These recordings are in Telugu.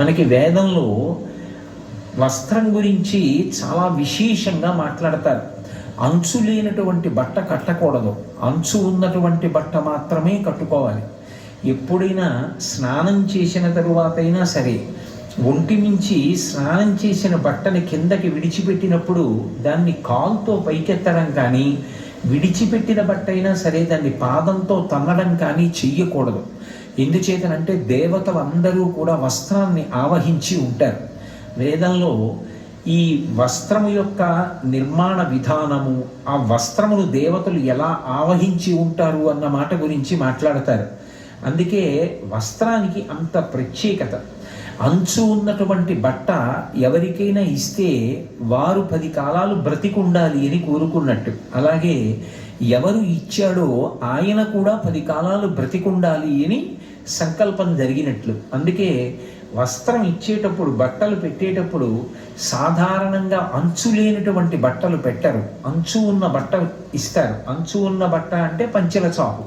మనకి వేదంలో వస్త్రం గురించి చాలా విశేషంగా మాట్లాడతారు. అంచు లేనటువంటి బట్ట కట్టకూడదు. అంచు ఉన్నటువంటి బట్ట మాత్రమే కట్టుకోవాలి. ఎప్పుడైనా స్నానం చేసిన తరువాతైనా సరే ఒంటి నుంచి స్నానం చేసిన బట్టని కిందకి విడిచిపెట్టినప్పుడు దాన్ని కాలుతో పైకెత్తడం కానీ విడిచిపెట్టిన బట్ట అయినా సరే దాన్ని పాదంతో తన్నడం కానీ చెయ్యకూడదు. ఎందుచేతనంటే దేవతలందరూ కూడా వస్త్రాన్ని ఆవహించి ఉంటారు. వేదంలో ఈ వస్త్రము యొక్క నిర్మాణ విధానము ఆ వస్త్రమును దేవతలు ఎలా ఆవహించి ఉంటారు అన్న మాట గురించి మాట్లాడతారు. అందుకే వస్త్రానికి అంత ప్రత్యేకత. అంచు ఉన్నటువంటి బట్ట ఎవరికైనా ఇస్తే వారు పది కాలాలు బ్రతికుండాలి అని కోరుకున్నట్టు. అలాగే ఎవరు ఇచ్చాడో ఆయన కూడా పది కాలాలు బ్రతికుండాలి అని సంకల్పం జరిగినట్లు. అందుకే వస్త్రం ఇచ్చేటప్పుడు బట్టలు పెట్టేటప్పుడు సాధారణంగా అంచు లేనటువంటి బట్టలు పెట్టరు. అంచు ఉన్న బట్ట ఇస్తారు. అంచు ఉన్న బట్ట అంటే పంచెల చాపు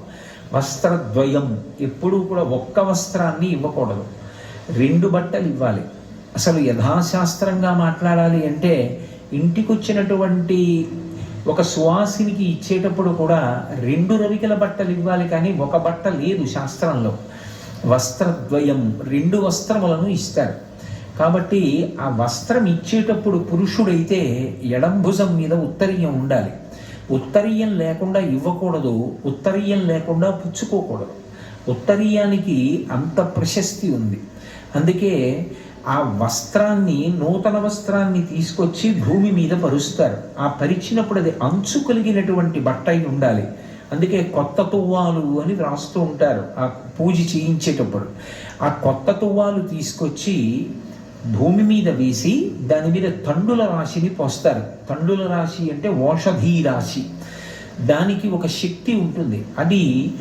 వస్త్రద్వయం. ఎప్పుడూ కూడా ఒక్క వస్త్రాన్ని ఇవ్వకూడదు. రెండు బట్టలు ఇవ్వాలి. అసలు యథాశాస్త్రంగా మాట్లాడాలి అంటే ఇంటికొచ్చినటువంటి ఒక సువాసినికి ఇచ్చేటప్పుడు కూడా రెండు రవికల బట్టలు ఇవ్వాలి కానీ ఒక బట్ట లేదు శాస్త్రంలో. వస్త్రద్వయం రెండు వస్త్రములను ఇస్తారు. కాబట్టి ఆ వస్త్రం ఇచ్చేటప్పుడు పురుషుడైతే ఎడం భుజం మీద ఉత్తరీయం ఉండాలి. ఉత్తరీయం లేకుండా ఇవ్వకూడదు ఉత్తరీయం లేకుండా పుచ్చుకోకూడదు. ఉత్తరీయానికి అంత ప్రశస్తి ఉంది. అందుకే ఆ వస్త్రాన్ని నూతన వస్త్రాన్ని తీసుకొచ్చి భూమి మీద పరుస్తారు. ఆ పరిచినప్పుడు అది అంచు కలిగినటువంటి బట్ట ఉండాలి. అందుకే కొత్త తువ్వాలు అని వ్రాస్తూ ఉంటారు ఆ పూజ చేయించేటప్పుడు. ఆ కొత్త తువ్వాలు తీసుకొచ్చి భూమి మీద వేసి దాని మీద తండుల రాశిని పోస్తారు. తండుల రాశి అంటే ఓషధీ రాశి దానికి ఒక శక్తి ఉంటుంది. అది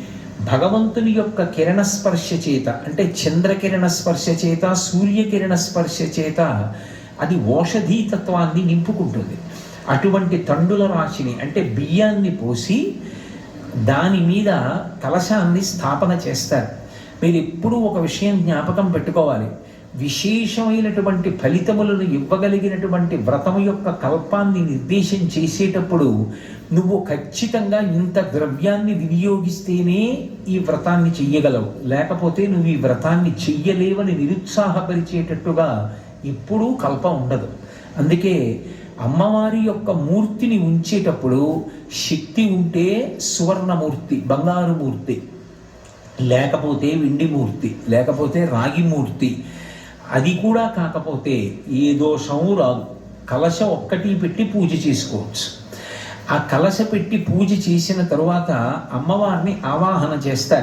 భగవంతుని యొక్క కిరణ స్పర్శ చేత అంటే చంద్రకిరణ స్పర్శ చేత సూర్యకిరణ స్పర్శ చేత అది ఓషధీతత్వాన్ని నింపుకుంటుంది. అటువంటి తండుల రాశిని అంటే బియ్యాన్ని పోసి దాని మీద కలశాన్ని స్థాపన చేస్తారు. మీరు ఎప్పుడూ ఒక విషయం జ్ఞాపకం పెట్టుకోవాలి. విశేషమైనటువంటి ఫలితములను ఇవ్వగలిగినటువంటి వ్రతం యొక్క కల్పాన్ని నిర్దేశం చేసేటప్పుడు నువ్వు ఖచ్చితంగా ఇంత ద్రవ్యాన్ని వినియోగిస్తేనే ఈ వ్రతాన్ని చెయ్యగలవు. లేకపోతే నువ్వు ఈ వ్రతాన్ని చెయ్యలేవని నిరుత్సాహపరిచేటట్టుగా ఎప్పుడూ కల్పం ఉండదు. అందుకే అమ్మవారి యొక్క మూర్తిని ఉంచేటప్పుడు శక్తి ఉంటే సువర్ణమూర్తి బంగారు మూర్తి లేకపోతే వెండి మూర్తి లేకపోతే రాగి మూర్తి అది కూడా కాకపోతే ఏ దోషము రాదు కలశ ఒక్కటి పెట్టి పూజ చేసుకోవచ్చు. ఆ కలశ పెట్టి పూజ చేసిన తరువాత అమ్మవారిని ఆవాహన చేస్తారు.